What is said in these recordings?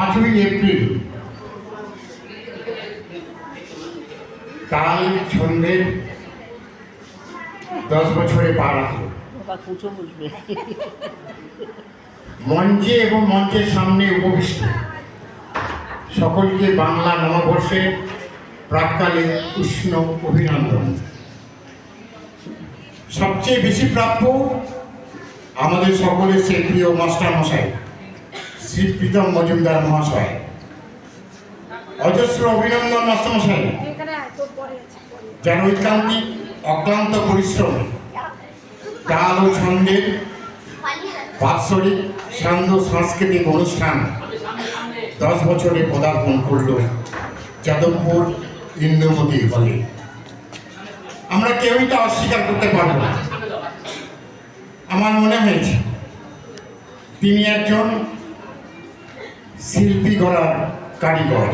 পাঁচই এপ্রিল। তাল ছন্দের দশ বছরে পা রাখল মঞ্চে এবং মঞ্চের সামনে উপবিষ্ট। সকলকে বাংলা নববর্ষের প্রাককালে উষ্ণ অভিনন্দন। সবচেয়ে বেশি প্রাপ্য আমাদের সকলের সে প্রিয় মাস্টার মশাই শ্রী প্রীতম মজুমদার মহাশয়। অজস্র অভিনন্দন মাস্টার মশাই এখানে আয়, তোর পরে আছে, পরে। আছে। যার ঐকান্তিক অক্লান্ত পরিশ্রম। তাল ও ছন্দের বাৎসরিক সান্ধ্য সাংস্কৃতিক অনুষ্ঠান দশ বছরে পদার্পণ করল যাদবপুর ইন্দ্রমতি হলে। আমরা কেউই তা অস্বীকার করতে পারব না। আমার মনে হয়েছে তিনি একজন শিল্পী গড়ার কারিগর।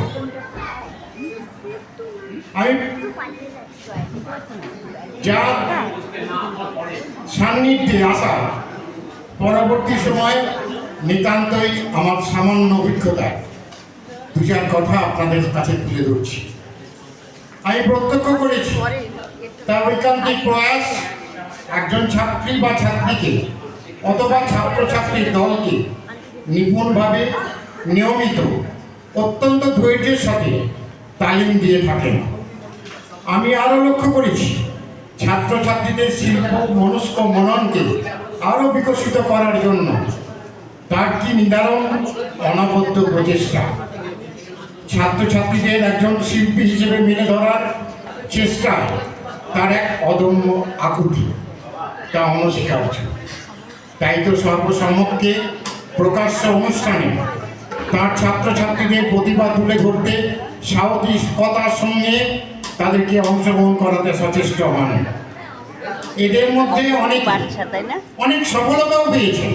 যার সান্নিধ্যে আসা, পরবর্তী সময় নিতান্তই আমার সামান্য অভিজ্ঞতায় দু কথা আপনাদের কাছে তুলে ধরছি। আমি প্রত্যক্ষ করেছি তার ঐকান্তিক প্রয়াস একজন ছাত্রী বা ছাত্রীকে অথবা ছাত্রছাত্রীর দলকে নিপুণভাবে নিয়মিত, অত্যন্ত ধৈর্যের সাথে তালিম দিয়ে থাকেন। আমি আরও লক্ষ্য করেছি, ছাত্রছাত্রীদের শিল্প মনস্ক মননকে আরও বিকশিত করার জন্য তার কি নিদারণ অনবদ্য প্রচেষ্টা। ছাত্রছাত্রীদের একজন শিল্পী হিসেবে মেলে ধরার চেষ্টা তার এক অদম্য আকুতি, তা অনস্বীকার্য। তাই তো সর্বসম্মুখে প্রকাশ্য অনুষ্ঠানে তার ছাত্রছাত্রীদের প্রতিভা তুলে ধরতে সাহসিকতার সঙ্গে তাদেরকে অংশগ্রহণ করাতে সচেষ্ট হন। এদের মধ্যে অনেক অনেক সফলতাও এখন।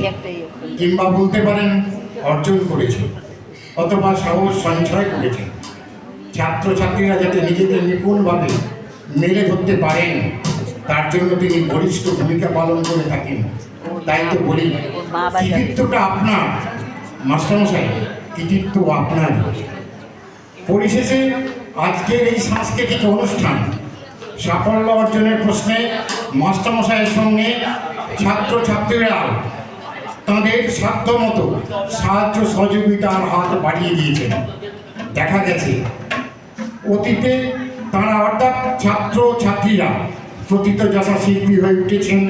কিংবা বলতে পারেন অর্জন করেছে অথবা সাহস সঞ্চয় করেছে ছাত্রছাত্রীরা যাতে নিজেদের নিপুণভাবে মেলে ধরতে পারেন তার জন্য তিনি বলিষ্ঠ ভূমিকা পালন করে থাকেন। তাই তো বলি কৃতিত্বটা আপনার মাস্টারমশাই। কৃতিত্ব আপনার। পরিশেষে আজকের এই সাংস্কৃতিক অনুষ্ঠান, সাফল্য অর্জনের প্রশ্নে মাস্টারমশাইয়ের সঙ্গে ছাত্রছাত্রীরা তাদের সাধ্য মতো সাহায্য সহযোগিতার হাত বাড়িয়ে দিয়েছেন। দেখা গেছে, অতীতে তারা অর্থাৎ ছাত্র ছাত্রীরা প্রথিতযশা শিল্পী হয়ে উঠেছেন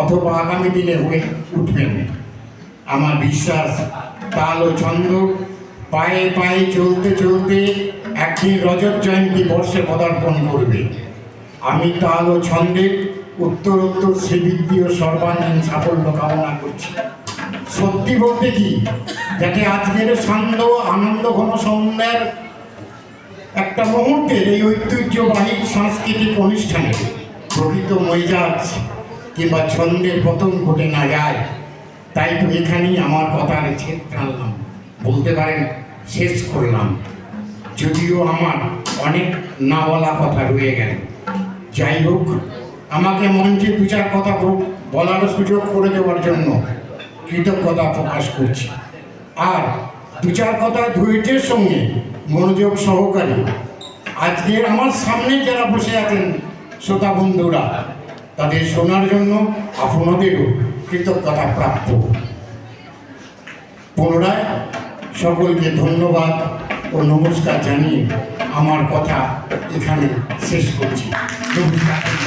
অথবা আগামী দিনে হয়ে উঠবেন। আমার বিশ্বাস তাল ও ছন্দ। পায়ে পায়ে চলতে চলতে একদিন রজত জয়ন্তী বর্ষে পদার্পণ করবে। আমি তাল ও ছন্দের উত্তরোত্তর শ্রীবৃদ্ধি ও সর্বাঙ্গীন সাফল্য কামনা করছি। সত্যি বলতে কি যাতে আজকের সান্দ আনন্দ ঘন সন্ধ্যার একটা মুহূর্তের এই ঐতিহ্যবাহী সাংস্কৃতিক অনুষ্ঠানে প্রকৃত মৈজাজ কিংবা ছন্দের পতন ঘটে না যায়। তাই তো এখানেই আমার কথার ছেদ টানলাম বলতে পারেন, শেষ করলাম। যদিও আমার অনেক না বলা কথা রয়ে গেল। যাই হোক, আমাকে মঞ্চে দু চার কথা বলার সুযোগ করে দেওয়ার জন্য কৃতজ্ঞতা প্রকাশ করছি। আর দু চার কথা ধৈর্যের সঙ্গে মনোযোগ সহকারে আজকের আমার সামনে যারা বসে আছেন, শ্রোতা বন্ধুরা, তাদের শোনার জন্য আপনাদেরও কৃতজ্ঞতা প্রাপ্য পুনরায় সকলকে ধন্যবাদ ও নমস্কার জানিয়ে আমার কথা এখানে শেষ করছি। নমস্কার।